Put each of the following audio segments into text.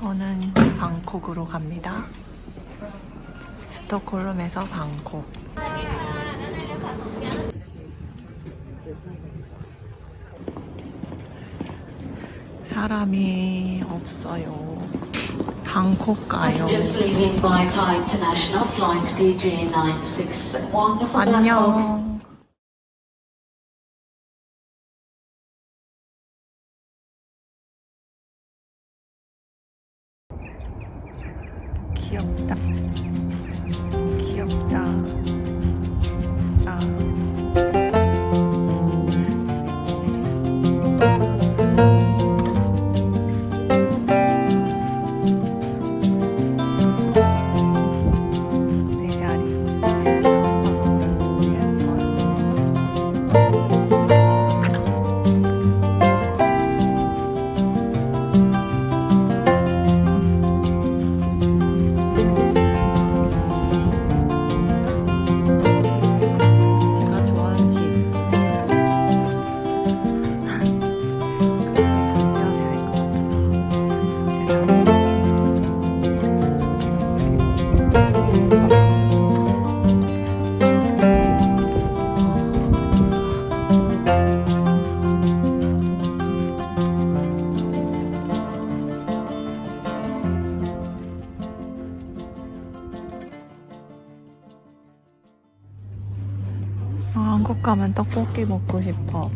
저는 방콕으로 갑니다. 스톡홀름에서 방콕. 사람이 없어요. 방콕 가요. Leaving 떡볶이 먹고 싶어.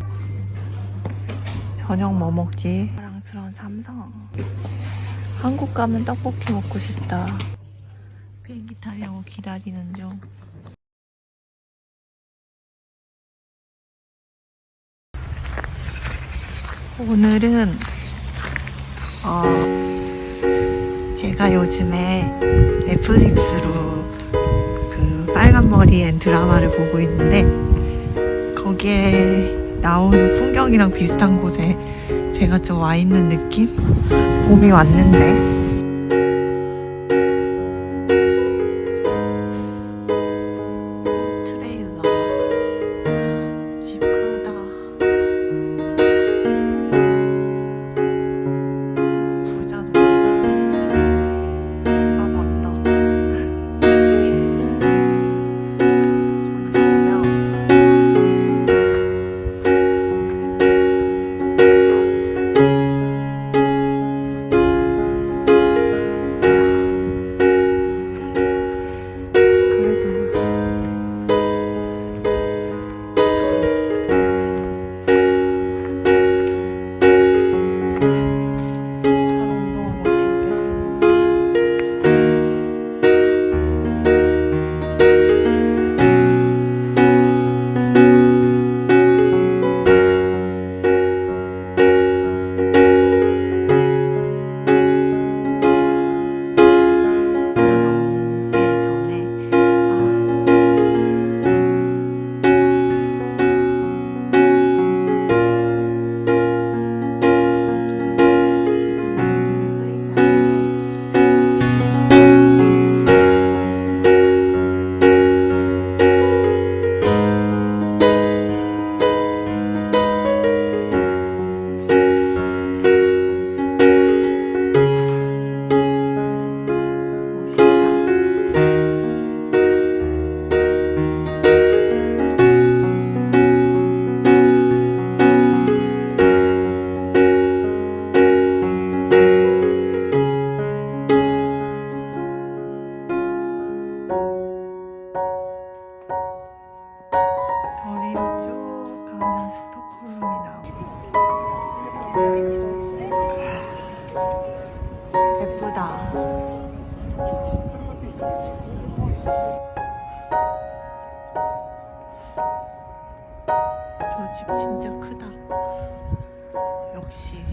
저녁 뭐 먹지? 사랑스러운 삼성. 한국 가면 떡볶이 먹고 싶다. 비행기 타려고 기다리는 중. 오늘은 어 제가 요즘에 넷플릭스로 그 빨간 머리엔 드라마를 보고 있는데 거기에 나오는 풍경이랑 비슷한 곳에 제가 좀 와 있는 느낌? 봄이 왔는데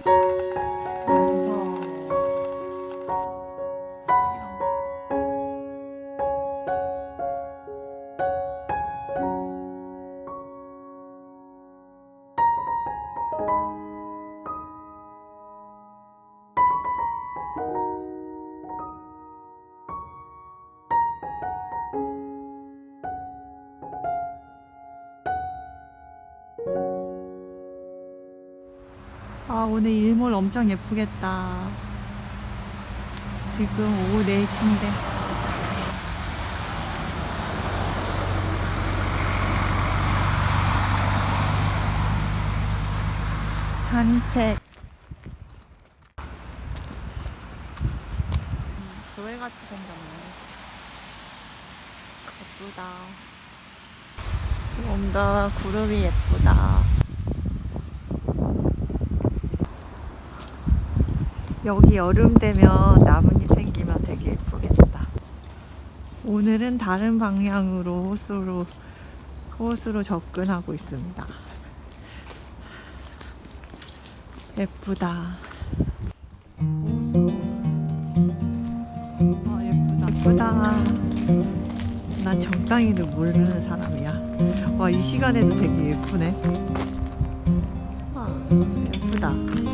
Música 오늘 일몰 엄청 예쁘겠다. 지금 오후 4시인데. 산책. 교회같이 생겼네. 예쁘다. 뭔가 구름이 예쁘다 여기 여름 되면 나뭇잎 생기면 되게 예쁘겠다. 오늘은 다른 방향으로 호수로 호수로 접근하고 있습니다. 예쁘다. 호수. 아 예쁘다. 예쁘다. 난 적당히도 모르는 사람이야. 와 이 시간에도 되게 예쁘네. 와 예쁘다.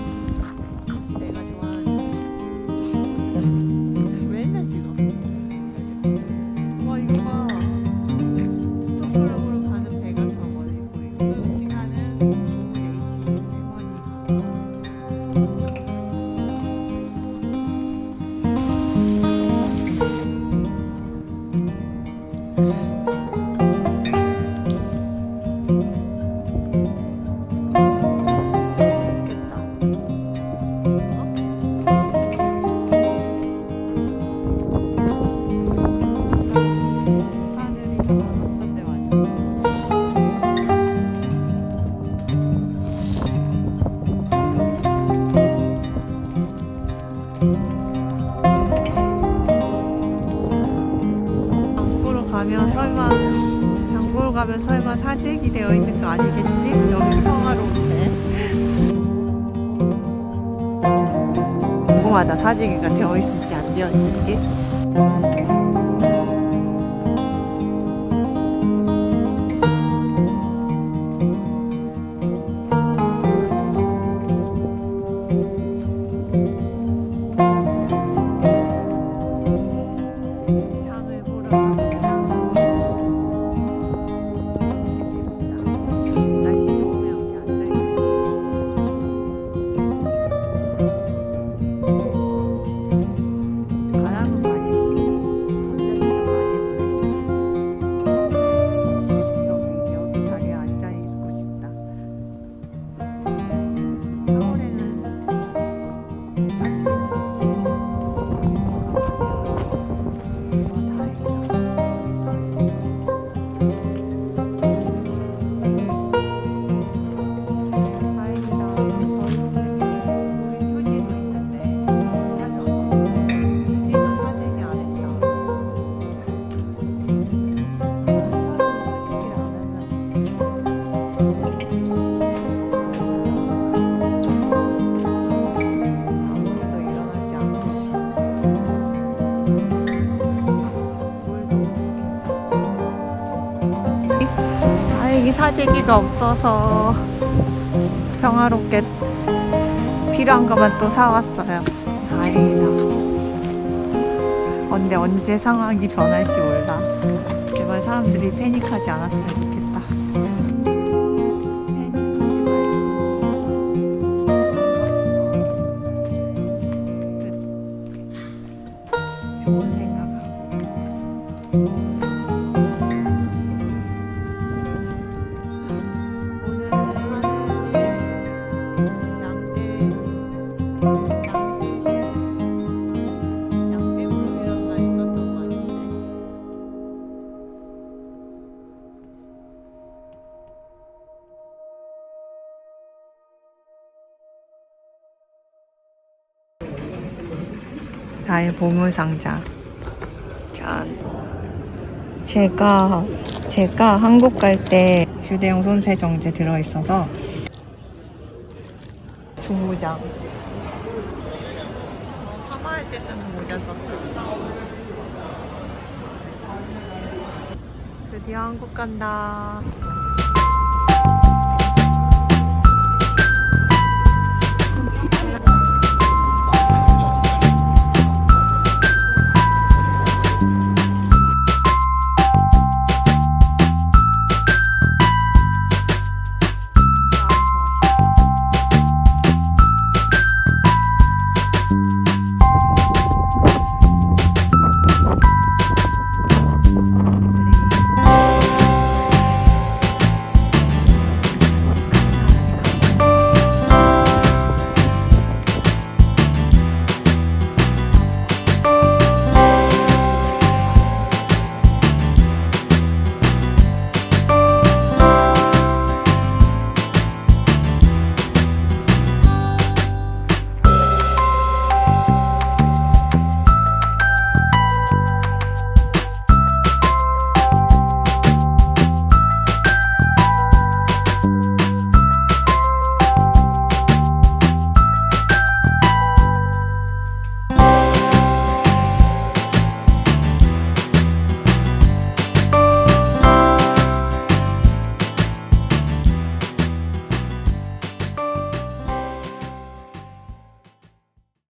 가면 설마 사재기 되어 있는 거 아니겠지? 여기 평화로운데. 궁금하다. 사재기가 되어 있을지 안 되어 있을지 사재기가 없어서 평화롭게 필요한 것만 또 사왔어요. 다행이다. 근데 언제 상황이 변할지 몰라. 제발 사람들이 패닉하지 않았으면 좋겠다. 나의 보물상자. 짠. 제가 제가 한국 갈 때 휴대용 손세정제 들어있어서 중무장. 사과할 때 쓰는 모자 썼다. 드디어 한국 간다